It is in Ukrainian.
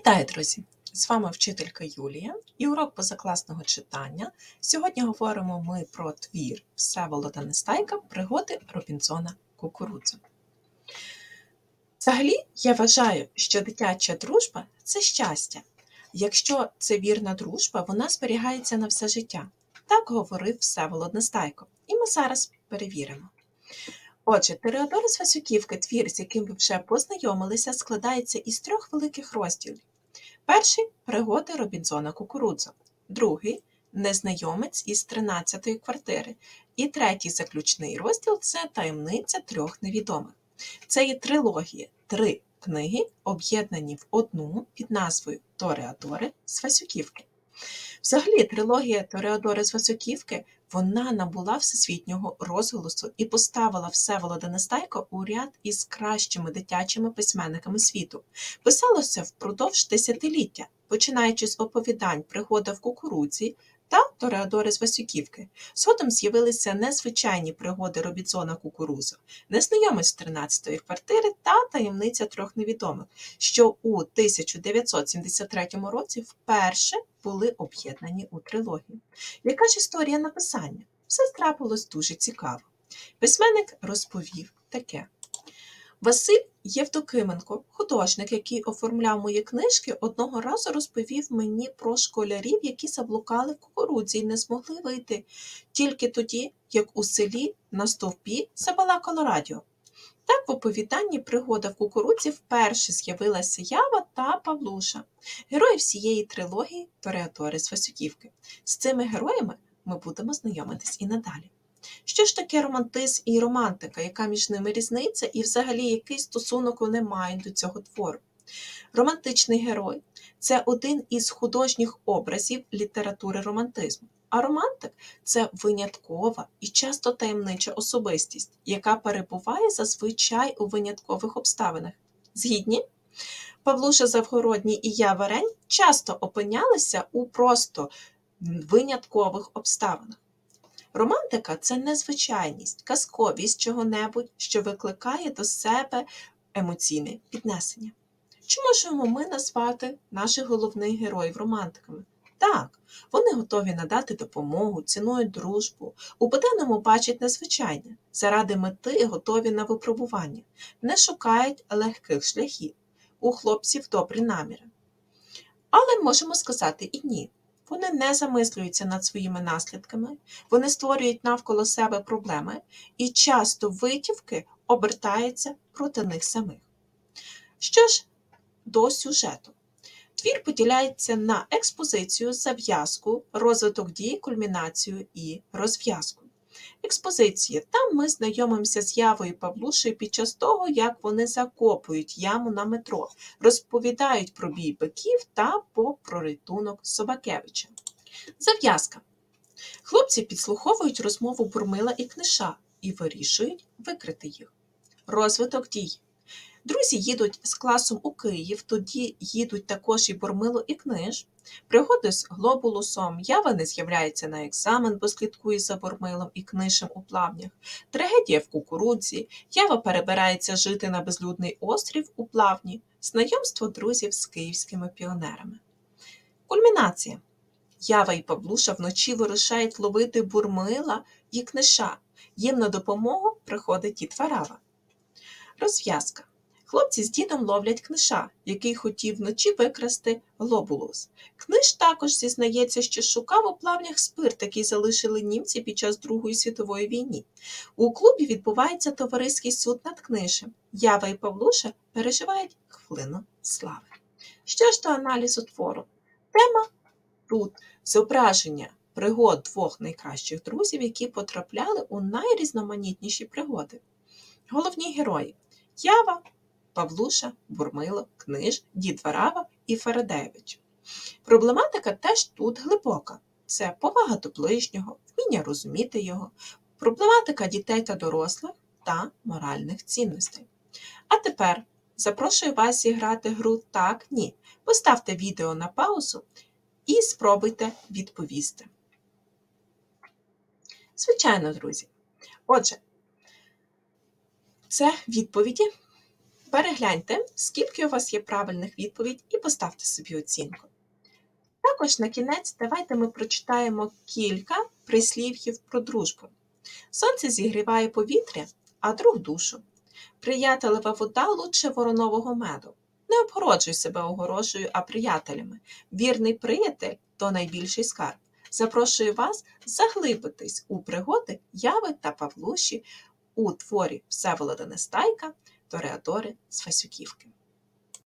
Вітаю, друзі! З вами вчителька Юлія і урок позакласного читання. Сьогодні говоримо ми про твір Всеволода Нестайка Пригоди Робінзона Кукурудзу. Взагалі, я вважаю, що дитяча дружба це щастя. Якщо це вірна дружба, вона зберігається на все життя. Так говорив Всеволод Нестайко. І ми зараз перевіримо. Отже, Тореодор з Васюківки, твір, з яким ви вже познайомилися, складається із трьох великих розділів. Перший пригоди Робінзона Кукурудзо, другий незнайомець із 13-ї квартири. І третій заключний розділ це таємниця трьох невідомих. Це є трилогія, три книги, об'єднані в одну під назвою Тореадори з Васюківки. Взагалі, трилогія Тореадори з Васюківки вона набула всесвітнього розголосу і поставила Всеволода Нестайко у ряд із кращими дитячими письменниками світу. Писалося впродовж десятиліття, починаючи з оповідань Пригода в кукурудзі та Тореадори з Васюківки. Згодом з'явилися незвичайні пригоди Робінзона Кукуруза, незнайомець 13-ї квартири та таємниця трьох невідомих, що у 1973 році вперше були об'єднані у трилогію. Яка ж історія написання? Все трапилось дуже цікаво. Письменник розповів таке. Василь Євдокименко, художник, який оформляв мої книжки, одного разу розповів мені про школярів, які заблукали в кукурудзі і не змогли вийти тільки тоді, як у селі на стовпі забалакало радіо. Так в оповіданні пригода в кукурудзі вперше з'явилася Ява та Павлуша, герої всієї трилогії Тореадори з Васюківки. З цими героями ми будемо знайомитись і надалі. Що ж таке романтизм і романтика, яка між ними різниця, і взагалі який стосунок вони мають до цього твору? Романтичний герой це один із художніх образів літератури романтизму. А романтик це виняткова і часто таємнича особистість, яка перебуває зазвичай у виняткових обставинах. Згідні? Павлуша Завгородній і я Варень часто опинялися у просто виняткових обставинах. Романтика це незвичайність, казковість чого-небудь, що викликає до себе емоційне піднесення. Чи можемо ми назвати наших головних героїв романтиками? Так, вони готові надати допомогу, цінують дружбу, у буденному бачать незвичайне, заради мети готові на випробування, не шукають легких шляхів. У хлопців добрі наміри. Але можемо сказати і ні. Вони не замислюються над своїми наслідками, вони створюють навколо себе проблеми і часто витівки обертаються проти них самих. Що ж до сюжету? Твір поділяється на експозицію, зав'язку, розвиток дії, кульмінацію і розв'язку. Експозиція. Там ми знайомимося з Явою Павлушею під час того, як вони закопують яму на метро, розповідають про бій биків та по прорятунок Собакевича. Зав'язка. Хлопці підслуховують розмову Бурмила і книша і вирішують викрити їх. Розвиток дій. Друзі їдуть з класом у Київ, тоді їдуть також і Бурмило, і книж. Пригоди з глобулусом, ява не з'являється на екзамен, бо слідкує за Бурмилом і книшем у плавнях. Трагедія в кукурудзі, ява перебирається жити на безлюдний острів у плавні, знайомство друзів з київськими піонерами. Кульмінація. Ява і Павлуша вночі вирушають ловити бурмила і книша. Їм на допомогу приходить дід Варава. Розв'язка. Хлопці з дідом ловлять книша, який хотів вночі викрасти глобулус. Книж також зізнається, що шукав у плавнях спирт, який залишили німці під час Другої світової війни. У клубі відбувається товариський суд над книжем. Ява і Павлуша переживають хвилину слави. Що ж до аналізу твору? Тема тут зображення пригод двох найкращих друзів, які потрапляли у найрізноманітніші пригоди. Головні герої Ява, Павлуша, Бурмило, Книж, Дід Варава і Фарадевич. Проблематика теж тут глибока. Це повага до ближнього, вміння розуміти його, проблематика дітей та дорослих та моральних цінностей. А тепер запрошую вас зіграти гру так, ні. Поставте відео на паузу і спробуйте відповісти. Звичайно, друзі. Отже, це відповіді Перегляньте, скільки у вас є правильних відповідь, і поставте собі оцінку. Також на кінець давайте ми прочитаємо кілька прислів'їв про дружбу. Сонце зігріває повітря, а друг душу. Приятелева вода лучше воронового меду. Не обгороджуй себе огорожею, а приятелями. Вірний приятель то найбільший скарб. Запрошую вас заглибитись у пригоди Яви та Павлуші у творі Всеволода Нестайка Тореадори з Фасюківки.